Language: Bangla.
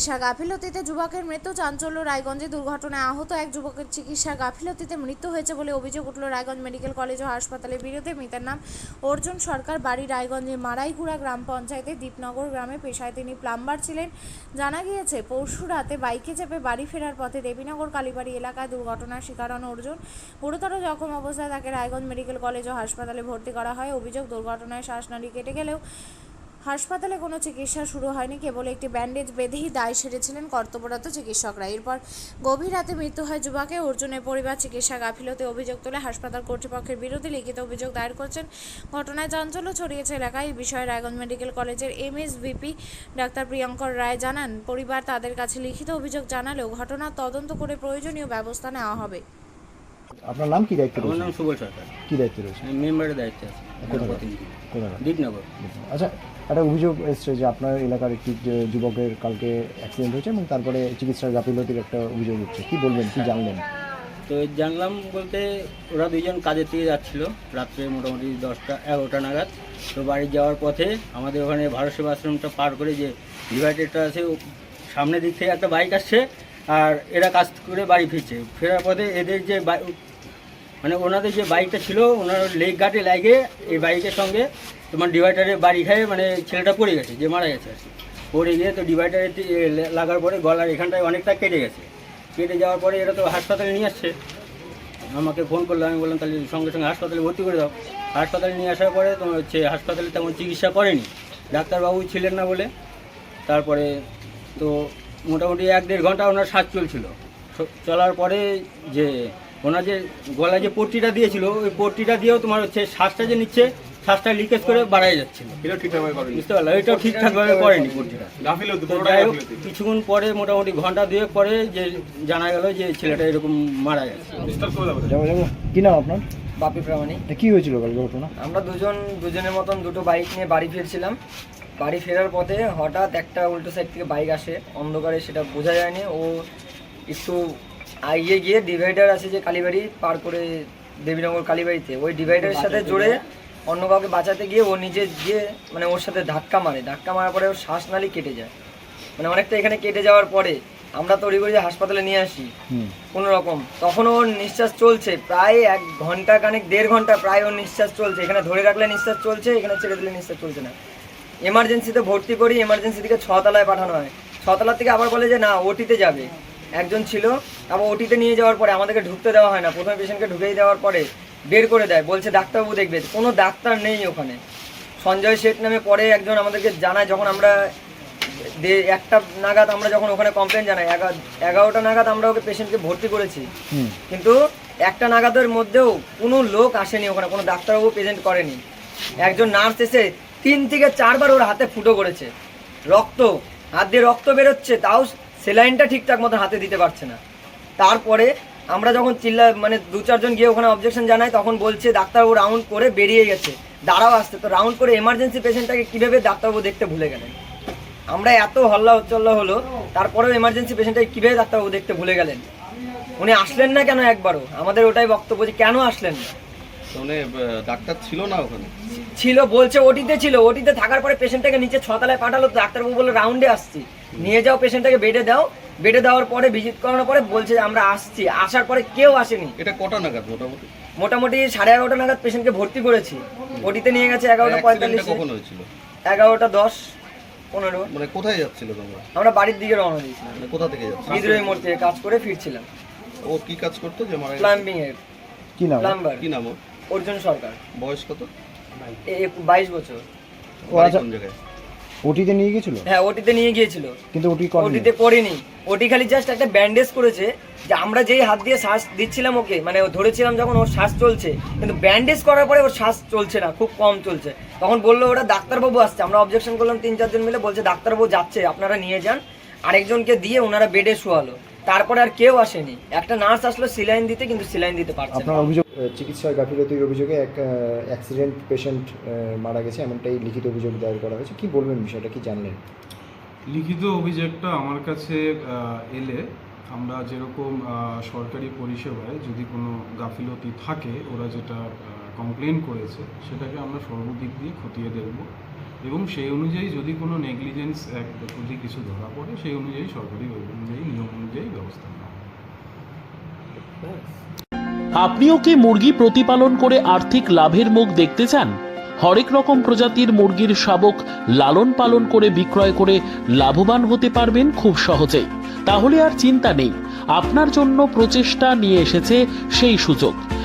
চিকিৎসা গাফিলতিতে যুবকের মৃত্যু চাঞ্চল্য। রায়গঞ্জে দুর্ঘটনায় আহত এক যুবকের চিকিৎসা গাফিলতিতে মৃত্যু হয়েছে বলে অভিযোগ উঠল রায়গঞ্জ মেডিকেল কলেজ ও হাসপাতালের বিরুদ্ধে। মৃতের নাম অর্জুন সরকার, বাড়ি রায়গঞ্জের মারাইকুড়া গ্রাম পঞ্চায়েতে দীপনগর গ্রামে। পেশায় তিনি প্লাম্বার ছিলেন। জানা গিয়েছে, পরশু রাতে বাইকে চেপে বাড়ি ফেরার পথে দেবীনগর কালীবাড়ি এলাকায় দুর্ঘটনার শিকার হন অর্জুন। গুরুতর জখম অবস্থায় তাকে রায়গঞ্জ মেডিকেল কলেজ ও হাসপাতালে ভর্তি করা হয়। অভিযোগ, দুর্ঘটনায় শ্বাসনালী কেটে গেলেও হাসপাতালে কোনো চিকিৎসা শুরু হয়নি কেবল একটি ব্যান্ডেজ বেঁধেই দায় সেরেছিলেন কর্তব্যরত চিকিৎসকরা। এরপর গভীর রাতে মৃত্যু হয় যুবাকে। অর্জুনের পরিবার চিকিৎসা গাফিলতে অভিযোগ তুলে। হাসপাতাল কর্তৃপক্ষের বিরুদ্ধে লিখিত অভিযোগ দায়ের করছেন। ঘটনায় চাঞ্চল্য ছড়িয়েছে এলাকায়। এই বিষয়ে রায়গঞ্জ মেডিকেল কলেজের এমএসভিপি ডাক্তার প্রিয়ঙ্কর রায় জানান পরিবার তাদের কাছে লিখিত অভিযোগ জানালেও ঘটনার তদন্ত করে প্রয়োজনীয় ব্যবস্থা নেওয়া হবে। আপনার নাম কি দায়িত্ব আমার নাম সুবল সরকার। কি দায়িত্ব রয়েছে? মেম্বারের দায়িত্বে আছি। কোথায়? কোথায়? দীপনগর। আচ্ছা একটা অভিযোগ এসছে যে আপনার এলাকার একটি যুবকের কালকে অ্যাক্সিডেন্ট হয়েছে এবং তারপরে চিকিৎসার গাফিলতির একটা অভিযোগ উঠছে। কি বলবেন, কি জানলেন? তো জানলাম বলতে ওরা দুইজন কাজের থেকে যাচ্ছিল, রাত্রে মোটামুটি দশটা, এগারোটা নাগাদ। তো বাড়ি যাওয়ার পথে আমাদের ওখানে ভারত সেবা আশ্রমটা পার করে যে ডিভাইডারটা আছে সামনের দিক থেকে একটা বাইক আসছে, আর এরা কাজ করে বাড়ি ফিরছে। ফেরার পথে এদের যে মানে ওনাদের যে বাইকটা ছিল, ওনার লেগ গার্ডে লাগে এই বাইকের সঙ্গে তোমার ডিভাইডারে বাড়ি খায় মানে ছেলেটা পড়ে গেছে, যে মারা গেছে আর কি। পড়ে গিয়ে তো ডিভাইডারে লাগার পরে গলার এখানটায় অনেকটা কেটে গেছে। কেটে যাওয়ার পরে এরা তো হাসপাতালে নিয়ে আসছে। আমাকে ফোন করল, আমি বললাম, তাহলে সঙ্গে সঙ্গে হাসপাতালে ভর্তি করে দাও। হাসপাতালে নিয়ে আসার পরে তোমার হচ্ছে হাসপাতালে তেমন চিকিৎসা করেনি। ডাক্তারবাবু ছিলেন না বলে। তারপরে তো মোটামুটি এক দেড় ঘণ্টা ওনার শ্বাস চলছিল। চলার পরে যে ওনার যে গলায় যে পট্টিটা দিয়েছিল ওই পট্টিটা দিয়েও তোমার হচ্ছে শ্বাসটা যে নিচ্ছে শ্বাসটা লিকেজ করে বাড়াই যাচ্ছিল। এটা ঠিকঠাকভাবে করেনি। বুঝতে পারলাম এটাও ঠিকঠাকভাবে করেনি পট্টিটা। যাই হোক কিছুক্ষণ পরে মোটামুটি ঘণ্টা দুয়েক পরে যে জানা গেল যে ছেলেটা এরকম মারা গেছে। কি নাম আপনার? বাপি প্রামাণিক। তা কি হয়েছিল কালকে ঘটনা? আমরা দুজন দুজনের মতন দুটো বাইক নিয়ে বাড়ি ফিরছিলাম। বাড়ি ফেরার পথে হঠাৎ একটা উল্টো সাইড থেকে বাইক আসে। অন্ধকারে সেটা বোঝা যায়নি। ও একটু এগিয়ে গিয়ে ডিভাইডার আছে যে কালীবাড়ি পার করে দেবীনগর কালীবাড়িতে ওই ডিভাইডারের সাথে জোরে অন্য কাউকে বাঁচাতে গিয়ে ও নিজে গিয়ে মানে ওর সাথে ধাক্কা মারে। ধাক্কা মারার পরে ওর শ্বাসনালী কেটে যায়। মানে অনেকটা এখানে কেটে যাওয়ার পরে আমরা তড়ি করে হাসপাতালে নিয়ে আসি কোনো রকম তখন ওর নিঃশ্বাস চলছে প্রায় এক ঘণ্টা কানেক দেড় ঘণ্টা প্রায় ওর নিঃশ্বাস চলছে। এখানে ধরে রাখলে নিঃশ্বাস চলছে এখানে ছেড়ে দিলে নিঃশ্বাস চলছে না। এমার্জেন্সিতে ভর্তি করি এমার্জেন্সি থেকে ছতলায় পাঠানো হয়। ছতলা থেকে আবার বলে যে না ওটিতে যাবে। একজন ছিল তারপর ওটিতে নিয়ে যাওয়ার পরে আমাদেরকে ঢুকতে দেওয়া হয় না। প্রথমে পেশেন্টকে ঢুকেই দেওয়ার পরে বের করে দেয়। বলছে ডাক্তারবাবু দেখবে কোনো ডাক্তার নেই ওখানে। সঞ্জয় শেঠ নামে পরে একজন আমাদেরকে জানায় যখন আমরা একটা নাগাদ আমরা যখন ওখানে কমপ্লেন জানাই এগা- এগারোটা নাগাদ আমরা ওকে পেশেন্টকে ভর্তি করেছি। কিন্তু একটা নাগাদের মধ্যেও কোনো লোক আসেনি ওখানে কোনো ডাক্তারবাবু প্রেজেন্ট করেনি। একজন নার্স এসে তিন থেকে চারবার ওর হাতে ফুটো করেছে। রক্ত হাত দিয়ে রক্ত বেরোচ্ছে তাও সেলাইনটা ঠিকঠাক মতো হাতে দিতে পারছে না। তারপরে আমরা যখন চিল্লা মানে দু চারজন গিয়ে ওখানে অবজেকশন জানাই তখন বলছে ডাক্তারবাবু রাউন্ড করে বেরিয়ে গেছে। দাঁড়াও আসতে। তো রাউন্ড করে এমার্জেন্সি পেশেন্টটাকে কীভাবে ডাক্তারবাবু দেখতে ভুলে গেলেন? আমরা এত হল্লা হচ্চল্লা হলো তারপরেও এমার্জেন্সি পেশেন্টটাকে কীভাবে ডাক্তারবাবু দেখতে ভুলে গেলেন? উনি আসলেন না কেন একবারও? আমাদের ওটাই বক্তব্য যে কেন আসলেন না? মানে ডাক্তার ছিল না ওখানে। ছিল বলছে ওটিতে ছিল ওটিতে থাকার পরে পেশেন্টটাকে নিচে ছতলায় পাঠালো তো ডাক্তারবাবু বলে রাউন্ডে আসছি। নিয়ে যাও পেশেন্টটাকে বেডে দাও। বেডে দেওয়ার পরে ভিজিট করানোর পরে বলছে যে আমরা আসছি। আসার পরে কেউ আসেনি। এটা কটা নাগাদ মোটামুটি? মোটামুটি সাড়ে এগারোটা নাগাদ পেশেন্টকে ভর্তি করেছি। ওটিতে নিয়ে গেছে এগারোটা পঁয়তাল্লিশে। কখন হয়েছিল? এগারোটা দশ পনেরো। মানে কোথায় যাচ্ছিল তোমরা? আমরা বাড়ির দিকে রওনা দিয়েছিলাম। মানে কোথা থেকে যাচ্ছিল? বিদ্রোহী মোড় থেকে কাজ করে ফিরছিলাম। ও কি কাজ করতো যে প্লাম্বিং এর কি নাম? প্লাম্বার কি নাম ওর? অর্জুন সরকার। বয়স কত? বাইশ বছর। আচ্ছা। কোন জায়গায়? ওটিতে নিয়ে গেছিল হ্যাঁ ওটিতে নিয়ে গিয়েছিল। কিন্তু ওটি ওটিতে করিনি। ওটি খালি জাস্ট একটা ব্যান্ডেজ করেছে যে আমরা যেই হাত দিয়ে শ্বাস দিচ্ছিলাম ওকে মানে ও ধরেছিলাম যখন ওর শ্বাস চলছে কিন্তু ব্যান্ডেজ করার পরে ওর শ্বাস চলছে না খুব কম চলছে। তখন বলল ওরা ডাক্তারবাবু আসছে আমরা অবজেকশন করলাম তিন চারজন মিলে বলছে ডাক্তারবাবু যাচ্ছে আপনারা নিয়ে যান আরেকজনকে দিয়ে ওনারা বেডে শোয়ালো। তারপরে আর কেউ আসেনি। একটা নার্স আসলো সিলাইন দিতে কিন্তু সিলাইন দিতে পারছে না। আপনার অভিযোগ চিকিৎসার গাফিলতির অভিযোগে এক অ্যাক্সিডেন্ট পেশেন্ট মারা গেছে এমনটাই লিখিত অভিযোগ দায়ের করা হয়েছে। কি বলবেন বিষয়টা কি জানলেন? লিখিত অভিযোগটা আমার কাছে আহ, এলে আমরা যেরকম আহ, সরকারি পরিষেবায় যদি কোনো গাফিলতি থাকে ওরা যেটা কমপ্লেন করেছে সেটাকে আমরা সর্বদিক দিয়ে খতিয়ে দেখব। এবং সেই অনুযায়ী যদি কোনো নেগলিজেন্স যদি কিছু ধরা পড়ে সেই অনুযায়ী সরকারি ওই অনুযায়ী নিয়ম অনুযায়ী ব্যবস্থা নেওয়া। আপনিও কি মুরগি প্রতিপালন করে আর্থিক লাভের মুখ দেখতে চান? হরেক রকম প্রজাতির মুরগির শাবক লালন পালন করে বিক্রয় করে লাভবান হতে পারবেন খুব সহজেই। তাহলে আর চিন্তা নেই আপনার জন্য প্রচেষ্টা নিয়ে এসেছে সেই সুযোগ।